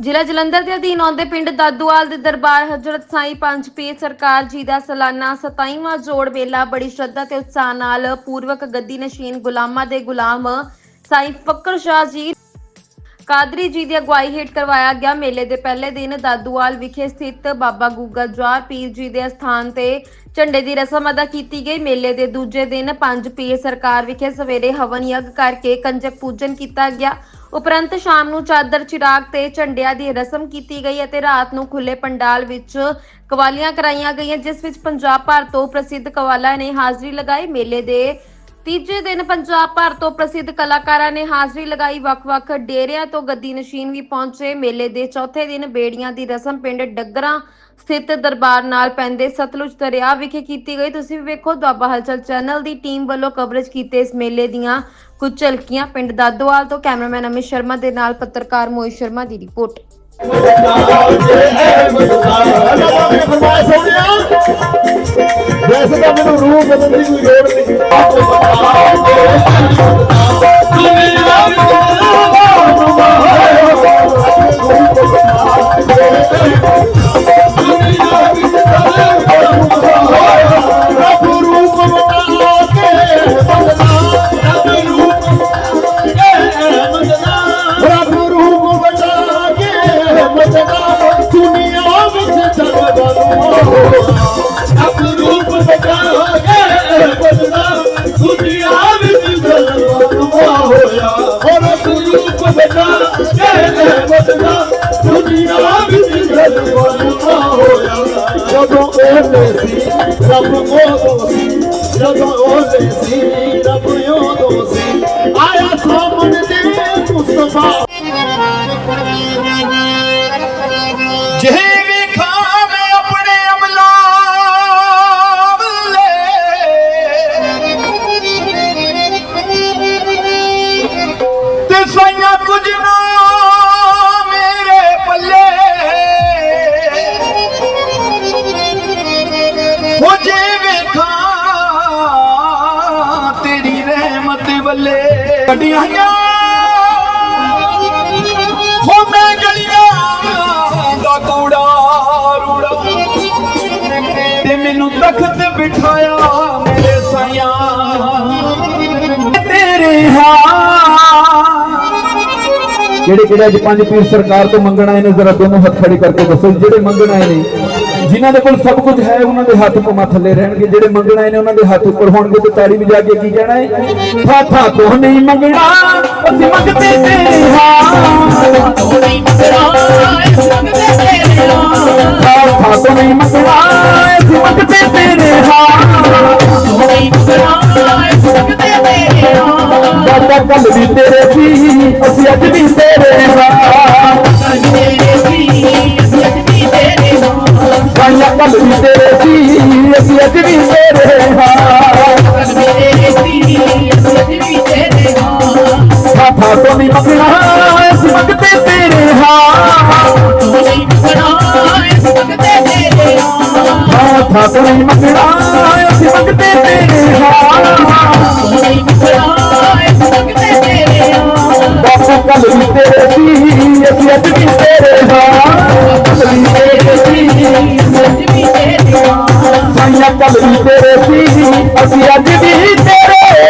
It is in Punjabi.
ਜ਼ਿਲ੍ਹਾ ਜਲੰਧਰ ਦੇ ਅਧੀਨ ਆਉਂਦੇ ਪਿੰਡ ਦਾਦੂਵਾਲ ਦੇ ਦਰਬਾਰ ਹਜ਼ਰਤ ਸਾਈਂ ਪੰਜ ਸਰਕਾਰ ਜੀ ਦਾ ਸਾਲਾਨਾ 27ਵਾਂ ਜੋੜ ਮੇਲਾ ਬੜੀ ਸ਼ਰਧਾ ਤੇ ਉਤਸ਼ਾਹ ਨਾਲ ਪੂਰਵਕ ਗੱਦੀ ਨਸ਼ੀਨ ਗੁਲਾਮਾਂ ਦੇ ਗੁਲਾਮ ਸਾਈਂ ਫਕਰ ਸ਼ਾਹ ਜੀ ਕਾਦਰੀ ਜੀ ਦੀ ਅਗਵਾਈ ਹੇਠ ਕਰਵਾਇਆ ਗਿਆ ਮੇਲੇ ਦੇ ਪਹਿਲੇ ਦਿਨ ਦਾਦੂਵਾਲ ਵਿਖੇ ਸਥਿਤ ਬਾਬਾ ਗੂਗਾ ਜਵਾਰ ਪੀਰ ਜੀ ਦੇ ਸਥਾਨ ਤੇ ਝੰਡੇ ਦੀ ਰਸਮ ਅਦਾ ਕੀਤੀ ਗਈ। ਮੇਲੇ ਦੇ ਦੂਜੇ ਦਿਨ ਪੰਜ ਪੀਰ ਸਰਕਾਰ ਵਿਖੇ ਸਵੇਰੇ ਹਵਨ ਯੱਗ ਕਰਕੇ ਕੰਜਕ ਪੂਜਨ ਕੀਤਾ ਗਿਆ। ਉਪਰੰਤ ਸ਼ਾਮ ਨੂੰ ਚਾਦਰ, ਚਿਰਾਗ ਤੇ ਝੰਡਿਆਂ ਦੀ ਰਸਮ ਕੀਤੀ ਗਈ ਅਤੇ ਰਾਤ ਨੂੰ ਖੁੱਲੇ ਪੰਡਾਲ ਵਿੱਚ ਕਵਾਲੀਆਂ ਕਰਾਈਆਂ ਗਈਆਂ, ਜਿਸ ਵਿੱਚ ਪੰਜਾਬ ਭਰ ਤੋਂ ਪ੍ਰਸਿੱਧ ਕਵਾਲਾ ਨੇ ਹਾਜ਼ਰੀ ਲਗਾਈ। ਮੇਲੇ ਦੇ ਤੀਜੇ ਦਿਨ ਪੰਜਾਬ ਭਰ ਤੋਂ ਪ੍ਰਸਿੱਧ ਕਲਾਕਾਰਾਂ ਨੇ ਹਾਜ਼ਰੀ ਲਗਾਈ ਵੱਖ-ਵੱਖ ਡੇਰਿਆਂ ਤੋਂ ਗੱਦੀ ਨਸ਼ੀਨ ਵੀ ਪਹੁੰਚੇ। ਮੇਲੇ ਦੇ ਚੌਥੇ ਦਿਨ ਬੇੜੀਆਂ ਦੀ ਰਸਮ ਪਿੰਡ ਡੱਗਰਾਂ ਸਥਿਤ ਦਰਬਾਰ ਨਾਲ ਪੈਂਦੇ ਸਤਲੁਜ ਦਰਿਆ ਵਿਖੇ ਕੀਤੀ ਗਈ। ਤੁਸੀਂ ਵੀ ਵੇਖੋ ਦੁਆਬਾ ਹਲਚਲ ਚੈਨਲ ਦੀ ਟੀਮ ਵੱਲੋਂ ਕਵਰੇਜ ਕੀਤੇ ਇਸ ਮੇਲੇ ਦੀਆਂ ਕੁਝ ਝਲਕੀਆਂ। ਪਿੰਡ ਦਾਦੋਵਾਲ ਤੋਂ ਕੈਮਰਾਮੈਨ ਅਮਿਤ ਸ਼ਰਮਾ ਦੇ ਨਾਲ ਪੱਤਰਕਾਰ ਮੋਹਿਤ ਸ਼ਰਮਾ ਦੀ ਰਿਪੋਰਟ। ਵੈਸੇ ਤਾਂ ਮੈਨੂੰ ਰੂਹ ਬਦਲਣ ਦੀ ਕੋਈ ਲੋੜ ਨਹੀਂ। ਰੱਬ dosi, rabbo ਵੱਲੇ ਗੱਡੀਆਂ ਹੋ ਮੈਂ ਗਲੀਆਂ ਦਾ ਕੂੜਾ ਰੂੜਾ। ਤੇ ਮੈਨੂੰ ਤਖਤ ਬਿਠਾਇਆ ਮੇਰੇ ਸਾਈਆਂ। ਤੇਰੇ ਹਾਂ ਜਿਹੜੇ ਕਿਹੜੇ ਅੱਜ ਪੰਜ ਪੀਰ ਸਰਕਾਰ ਤੋਂ ਮੰਗਣ ਆਏ ਨੇ, ਜ਼ਰਾ ਦੋਨੋਂ ਹੱਥ ਖੜੇ ਕਰਕੇ ਦੱਸੋ, ਜਿਹੜੇ ਮੰਗਣ ਆਏ ਨੇ। ਜਿਨ੍ਹਾਂ ਦੇ ਕੋਲ ਸਭ ਕੁਝ ਹੈ, ਉਹਨਾਂ ਦੇ ਹੱਥ ਪਮਾ ਥੱਲੇ ਰਹਿਣਗੇ। ਜਿਹੜੇ ਮੰਗਣ ਨੇ ਉਹਨਾਂ ਦੇ ਹੱਥ ਉੱਪਰ ਹੋਣਗੇ ਤੇ ਤਾੜੀ ਵਜਾ ਕੇ ਕੀ ਕਹਿਣਾ ਹੈ? ਥਾਥਾ ਤੋਂ ਨਹੀਂ ਮੰਗਣਾ? ਅਸੀਂ ਮੰਗਦੇ ਤੇਰੇ ਹਾਂ। ਥਾਥਾ ਤੋਂ ਨਹੀਂ ਮੰਗਣਾ? ਅਸੀਂ ਮੰਗਦੇ ਤੇਰੇ ਹਾਂ। ਬਾਬਾ ਕੱਲ ਵੀ ਤੇਰੇ ਸੀ, ਅਸੀਂ ਅੱਜ ਵੀ ਤੇਰੇ ਹਾਂ। ਸਾਇਆ ਕੱਲ ਵੀ ਤੇਰੇ ਸੀ ਅਸੀਂ ਅੱਜ ਵੀ ਤੇਰੇ ਹਾਂ ਥਾਥਾ ਤੋਂ ਨਹੀਂ ਮੰਗਣਾ ਅਸੀਂ ਮੰਗਦੇ ਤੇਰੇ ਹਾਂ ਥਾਥਾ ਤੋਂ ਨਹੀਂ ਮੰਗਣਾ ਅਸੀਂ ਮੰਗਦੇ ਤੇਰੇ ਹਾਂ।